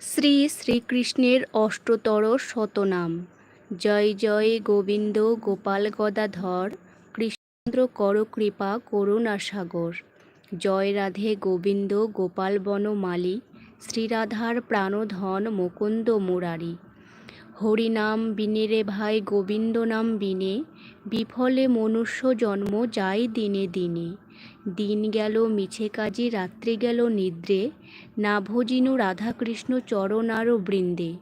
শ্রী শ্রীকৃষ্ণের অষ্টতর শতনাম। জয় জয় গোবিন্দ গোপাল গদাধর কৃষ্ণেন্দ্র কর কৃপা করুণা সাগর জয় রাধে গোবিন্দ গোপাল বন বনমালী শ্রীরাধার প্রাণধন মুকুন্দ মুরারি। হরিনাম বিনে রে ভাই, গোবিন্দ নাম বিনে, বিফলে মনুষ্য জন্ম যায় দিনে দিনে। দিন গেল মিছে কাজে, রাত্রি গেল নিদ্রে। না ভজিনু রাধাকৃষ্ণ চরণার বৃন্দে।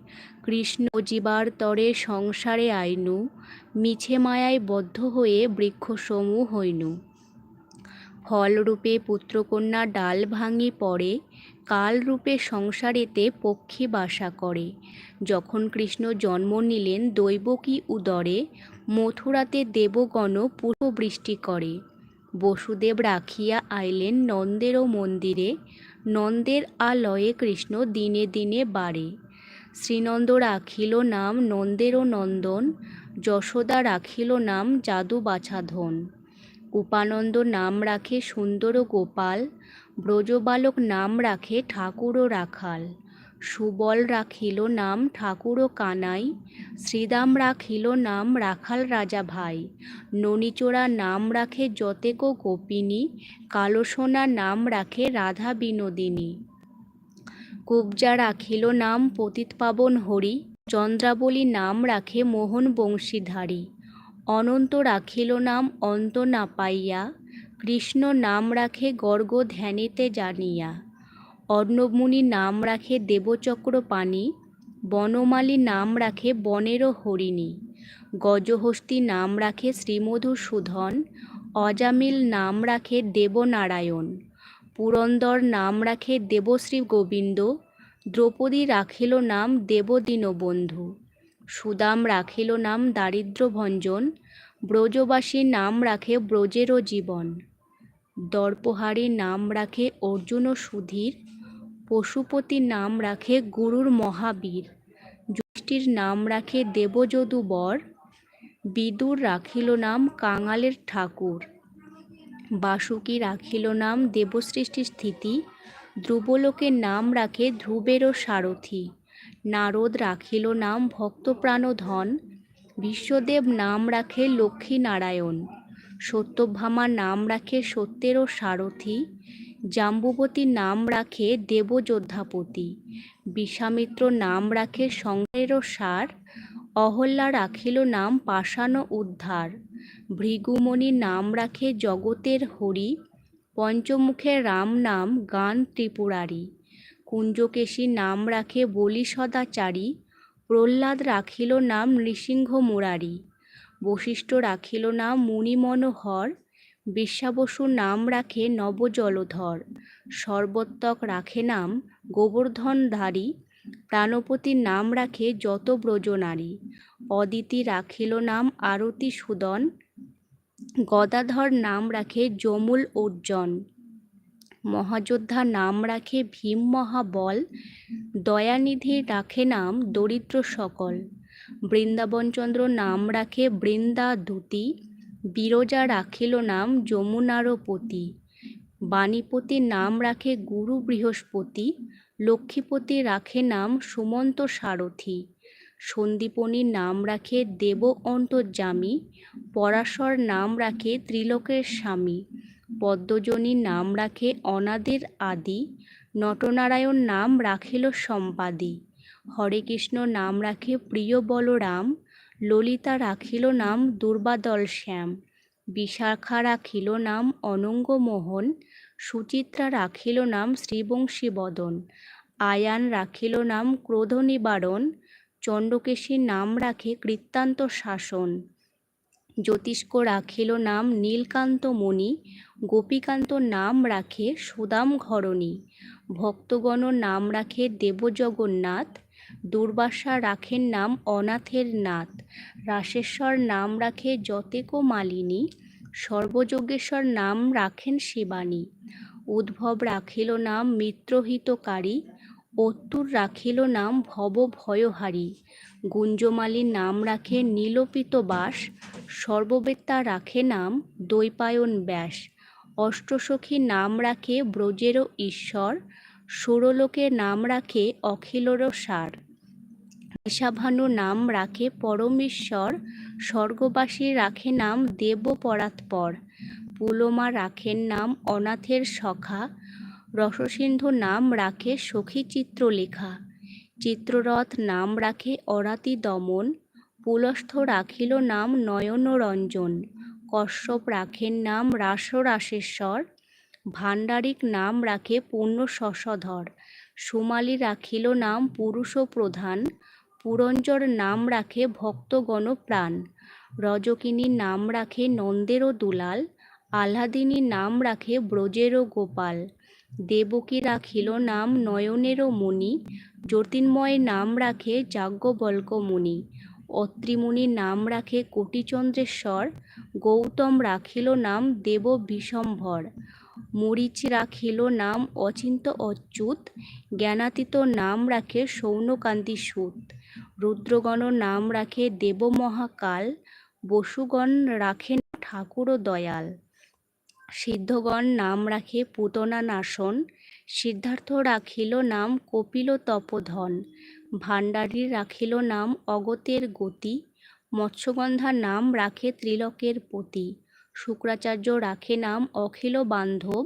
কৃষ্ণ জীবার তরে সংসারে আইনু, মিছে মায়ায় বদ্ধ হয়ে বৃক্ষসমূহ হইনু। ফলরূপে পুত্রকন্যা ডাল ভাঙি পড়ে, কালরূপে সংসারেতে পক্ষী বাসা করে। যখন কৃষ্ণ জন্ম নিলেন দৈবকী উদরে, মথুরাতে দেবগণ পুষ্পবৃষ্টি করে। বসুদেব রাখিয়া আইলেন নন্দেরও মন্দিরে। নন্দের আলয়ে কৃষ্ণ দিনে দিনে বাড়ে। শ্রীনন্দ রাখিল নাম নন্দেরও নন্দন, যশোদা রাখিল নাম যাদু বাছাধন উপানন্দ নাম রাখে সুন্দর গোপাল, ব্রজবালক নাম রাখে ঠাকুর ও রাখাল। সুবল রাখিল নাম ঠাকুর কানাই, শ্রীদাম রাখিল নাম রাখাল রাজা ভাই, ননিচোরা নাম রাখে যতেক গোপিনী, কালোসোনা নাম রাখে রাধা বিনোদিনী। কুবজা রাখিল নাম পতিত পাবন হরি, চন্দ্রাবলী নাম রাখে মোহন বংশীধারী, অনন্ত রাখিল নাম অন্ত না পাইয়া, কৃষ্ণ নাম রাখে গর্গ ধ্যানেতে জানিয়া। অর্ণবমুনি নাম রাখে দেবচক্র পানি বনমালী নাম রাখে বনেরও হরিণী, গজহস্তি নাম রাখে শ্রীমধুসূধন অজামিল নাম রাখে দেবনারায়ণ, পুরন্দর নাম রাখে দেবশ্রী গোবিন্দ, দ্রৌপদী রাখিল নাম দেবদীনবন্ধু, সুদাম রাখিল নাম দারিদ্র্যভঞ্জন, ব্রজবাসী নাম রাখে ব্রজেরও জীবন। দর্পহারী নাম রাখে অর্জুন ও সুধীর, পশুপতি নাম রাখে গুরুর মহাবীর যুষ্টির নাম রাখে দেবযদু বর বিদুর রাখিল নাম কাঙালের ঠাকুর, বাসুকি রাখিল নাম দেবসৃষ্টি স্থিতি, ধ্রুবলোকের নাম রাখে ধ্রুবেরও সারথি, নারদ রাখিল নাম ভক্তপ্রাণ ধন বিশ্বদেব নাম রাখে লক্ষ্মীনারায়ণ। সত্যভামা নাম রাখে সত্যেরও সারথি, জাম্বুবতী নাম রাখে দেবযোদ্ধাপতি বিশ্বামিত্র নাম রাখে সংসারেরও সার, অহল্যা রাখিল নাম পাষাণ উদ্ধার, ভৃগুমণি নাম রাখে জগতের হরি, পঞ্চমুখে রাম নাম গান ত্রিপুরারি, কুঞ্জকেশী নাম রাখে বলি সদাচারী, প্রহ্লাদ রাখিল নাম নৃসিংহ মুরারি বশিষ্ঠ রাখিল নাম মুনি মনোহর বিশ্বাবসু নাম রাখে নবজলধর। সর্বত্তক রাখে নাম গোবর্ধনধারী, প্রাণপতির নাম রাখে যত ব্রজনারী অদিতি রাখিল নাম আরতি সুদন গদাধর নাম রাখে যমুল উজ্জন মহাযোদ্ধা নাম রাখে ভীম মহাবল দয়ানিধি রাখে নাম দরিদ্র সকল বৃন্দাবনচন্দ্র নাম রাখে বৃন্দা দূতি বিরজা রাখিল নাম যমুনারপতি, বাণীপতি নাম রাখে গুরু বৃহস্পতি, লক্ষ্মীপতি রাখে নাম সুমন্ত সারথি, সন্দীপনী নাম রাখে দেব অন্তর্যামী, পরাশর নাম রাখে ত্রিলোকের স্বামী, পদ্মজনী নাম রাখে অনাদের আদি, নটনারায়ণ নাম রাখিল সম্পাদি। হরে কৃষ্ণ নাম রাখে প্রিয় বলরাম, ললিতা রাখিল নাম দুর্বাদল শ্যাম, বিশাখা রাখিল নাম অনঙ্গমোহন সুচিত্রা রাখিল নাম শ্রীবংশী বদন, আয়ান রাখিল নাম ক্রোধ নিবারণ চণ্ডকেশীর নাম রাখে কৃত্তান্ত শাসন, জ্যোতিষ্ক রাখিল নাম নীলকান্ত মণি গোপীকান্ত নাম রাখে সুদাম ঘরণী, ভক্তগণ নাম রাখে দেবজগন্নাথ দুর্বাসা রাখেন নাম অনাথের নাথ রাসেশ্বর নাম রাখে যতেকো মালিনী সর্বযজ্ঞেশ্বর নাম রাখেন শিবানী। উদ্ভব রাখিল নাম মিত্রহিতকারী, অত্তুর রাখিল নাম ভব ভয়হারী। গুঞ্জমালীর নাম রাখে নীলপিত বাস, সর্ববেত্তা রাখে নাম দৈপায়ন ব্যাস। অষ্টসখী নাম রাখে ব্রজেরও ঈশ্বর সুরলোকের নাম রাখে অখিলর সার। ঈশাভানু নাম রাখে পরমেশ্বর, স্বর্গবাসী রাখে নাম দেব পরাৎপর পুলমা রাখেন নাম অনাথের সখা, রসসিন্ধু নাম রাখে সখী চিত্রলেখা। চিত্ররথ নাম রাখে অরাতি দমন, পুলস্থ রাখিল নাম নয়নরঞ্জন। কশ্যপ রাখেন নাম রাসরাসেশ্বর ভাণ্ডারিক নাম রাখে পূর্ণ শশধর সুমালি রাখিল নাম পুরুষ প্রধান, পুরঞ্জর নাম রাখে ভক্তগণ প্রাণ। রজকিনী নাম রাখে নন্দেরও দুলাল, আহ্লাদিনী নাম রাখে ব্রজেরও গোপাল। দেবকী রাখিল নাম নয়নেরও মুনি, জ্যোতির্ময় নাম রাখে যাজ্ঞবল্ক মুনি। অত্রিমুনি নাম রাখে কোটিচন্দ্রেশ্বর, গৌতম রাখিল নাম দেব বিশম্ভর মরিচ রাখিল নাম অচিন্ত অচ্যুত, জ্ঞানাতীত নাম রাখে সৌনকান্তি সুত, রুদ্রগণ নাম রাখে দেব মহাকাল বসুগণ রাখেন ঠাকুর দয়াল, সিদ্ধগণ নাম রাখে পুতনা নাশন সিদ্ধার্থ রাখিল নাম কপিল তপধন, ভাণ্ডারী রাখিল নাম অগতের গতি, মৎস্যগন্ধা নাম রাখে ত্রিলকের পতি শুক্রাচার্য রাখে নাম অখিল বান্ধব,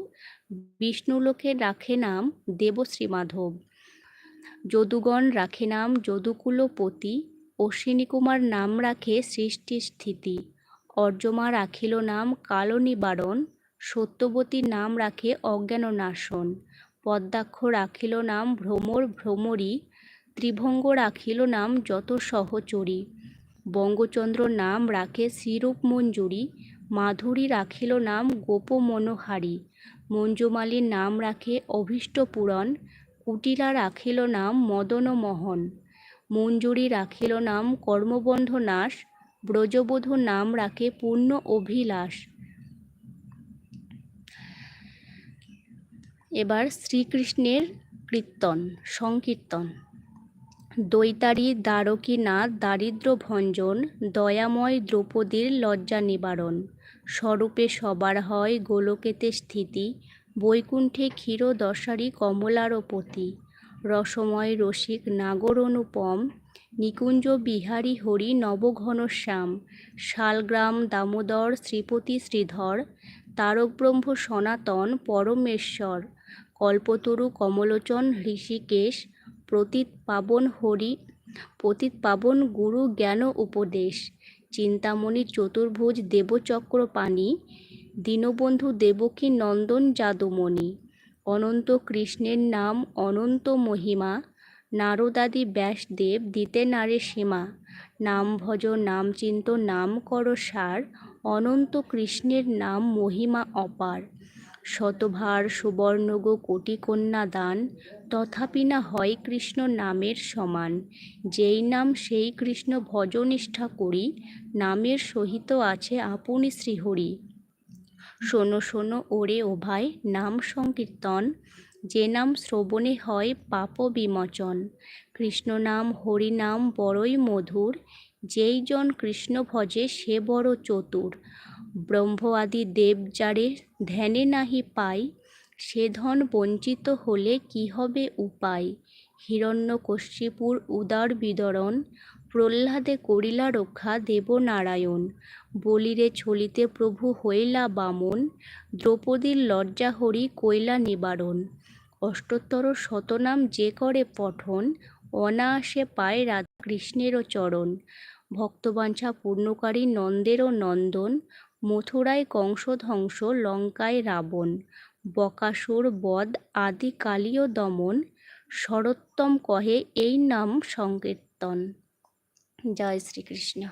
বিষ্ণুলোকে রাখে নাম দেবশ্রী মাধব। যদুগণ রাখে নাম যদুকুলপতি অশ্বিনী কুমার নাম রাখে সৃষ্টি স্থিতি অর্যমা রাখিল নাম কালো নিবারণ সত্যবতী নাম রাখে অজ্ঞান নাশন পদ্মাক্ষ রাখিল নাম ভ্রমর ভ্রমরী, ত্রিভঙ্গ রাখিল নাম যত সহচরী। বঙ্গচন্দ্র নাম রাখে শ্রীরূপ মঞ্জুরি মাধুরী রাখিল নাম গোপ মনোহারী মঞ্জুমালীর নাম রাখে অভীষ্ট পূরণ কুটিলা রাখিল নাম মদন মোহন মঞ্জুরি রাখিল নাম কর্মবন্ধ নাশ, ব্রজবধূ নাম রাখে পূর্ণ অভিলাষ। এবার শ্রীকৃষ্ণের কীর্তন, সংকীর্তন। দৈতারি দ্বারকীনাথ দারিদ্র ভঞ্জন দয়াময় দ্রৌপদীর লজ্জা নিবারণ। স্বরূপে সবার হয় গোলকেতে স্থিতি, বৈকুণ্ঠে ক্ষীরদশারি কমলারপতি। রসময় রসিক নাগর অনুপম নিকুঞ্জ বিহারী হরি নবঘনশ্যাম, শালগ্রাম দামোদর শ্রীপতি শ্রীধর, তারকব্রহ্ম সনাতন পরমেশ্বর, কল্পতরু কমলোচন ঋষিকেশ প্রতীত পাবন হরি পতিত পাবন গুরু জ্ঞান উপদেশ, চিন্তামণি চতুর্ভুজ দেবচক্র পানি দীনবন্ধু দেবকী নন্দন যাদুমণি, অনন্ত কৃষ্ণের নাম অনন্ত মহিমা, নারদাদি ব্যাসদেব দিতে নারে সীমা, নাম ভজ, নাম চিন্ত, নাম কর সার, অনন্ত কৃষ্ণের নাম মহিমা অপার। শতভার সুবর্ণগ কোটি কন্যা দান, তথাপি না হয় কৃষ্ণ নামের সমান। যেই নাম সেই কৃষ্ণ ভজনিষ্ঠা করি, নামের সহিত আছে আপনি শ্রীহরি। শোনো শোনো ওরে ও ভাই, নাম সংকীর্তন। যে নাম শ্রবণে হয় পাপ বিমোচন। কৃষ্ণ নাম, হরি নাম বড়ই মধুর। যেই জন কৃষ্ণ ভজে সে বড় চতুর। ব্রহ্ম আদি দেব যারে ধ্যানে নাহি পাই, সে ধন বঞ্চিত হলে কি হবে উপায়? হিরণ্যকশিপুর উদার বিদরণ, প্রহ্লাদে করিলা রক্ষা দেবনারায়ণ, বলিরে ছলিতে প্রভু হইলা বামন, দ্রৌপদীর লজ্জা হরি কইলা নিবারণ। অষ্টোত্তর শতনাম যে করে পঠন, অনায়াসে পায় রাধা কৃষ্ণেরও চরণ। ভক্তবাঞ্ছা পূর্ণকারী নন্দেরও নন্দন মথুরায় কংসধ্বংস, লঙ্কায় রাবণ, বকাসুর বধ আদি কালীয় দমন, শরোত্তম কহে এই নাম সংকীর্তন। জয় শ্রীকৃষ্ণ।